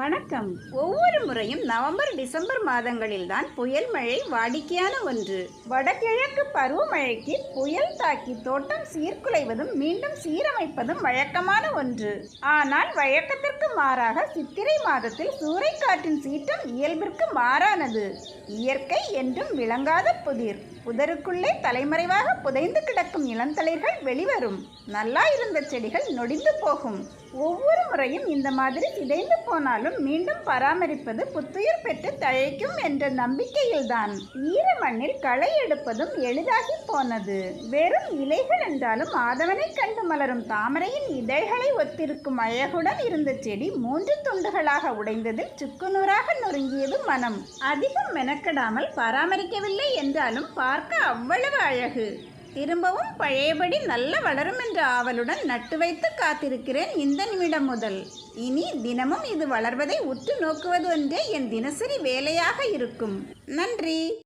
வணக்கம். ஒவ்வொரு முறையும் நவம்பர் டிசம்பர் மாதங்களில்தான் புயல் மழை வாடிக்கையான ஒன்று. வடகிழக்கு பருவமழைக்கு புயல் தாக்கி தோட்டம் சீர்குலைவதும் மீண்டும் சீரமைப்பதும் வழக்கமான ஒன்று. ஆனால் வழக்கத்திற்கு மாறாக சித்திரை மாதத்தில் சூறைக்காற்றின் சீற்றம் இயல்பிற்கு மாறானது. இயற்கை என்றும் விளங்காத புதிர். புதருக்குள்ளே தலைமறைவாக புதைந்து கிடக்கும் இளந்தளிர்கள் வெளிவரும். நல்லா இருந்த செடிகள் நொடிந்து போகும். ஒவ்வொரு முறையும் இந்த மாதிரி சிதைந்து போனாலும் மீண்டும் பராமரிப்பது புத்துயிர் பெற்று தழைக்கும் என்ற நம்பிக்கையில்தான். ஈர மண்ணில் களை எடுப்பதும் எளிதாகி போனது. வெறும் இலைகள் என்றாலும் ஆதவனை கண்டு மலரும் தாமரையின் இதழ்களை ஒத்திருக்கும் அழகுடன் இருந்த செடி மூன்று துண்டுகளாக உடைந்ததில் சுக்குநூறாக நொறுங்கியது மனம். அதிகம் மெனக்கெடாமல் பராமரிக்கவில்லை என்றாலும் பார்க்க அவ்வளவு அழகு. திரும்பவும் பழையபடி நல்ல வளரும் என்ற ஆவலுடன் நட்டு வைத்து காத்திருக்கிறேன் இந்த நிமிடம் முதல். இனி தினமும் இது வளர்வதை உற்று நோக்குவது என்றே என் தினசரி வேலையாக இருக்கும். நன்றி.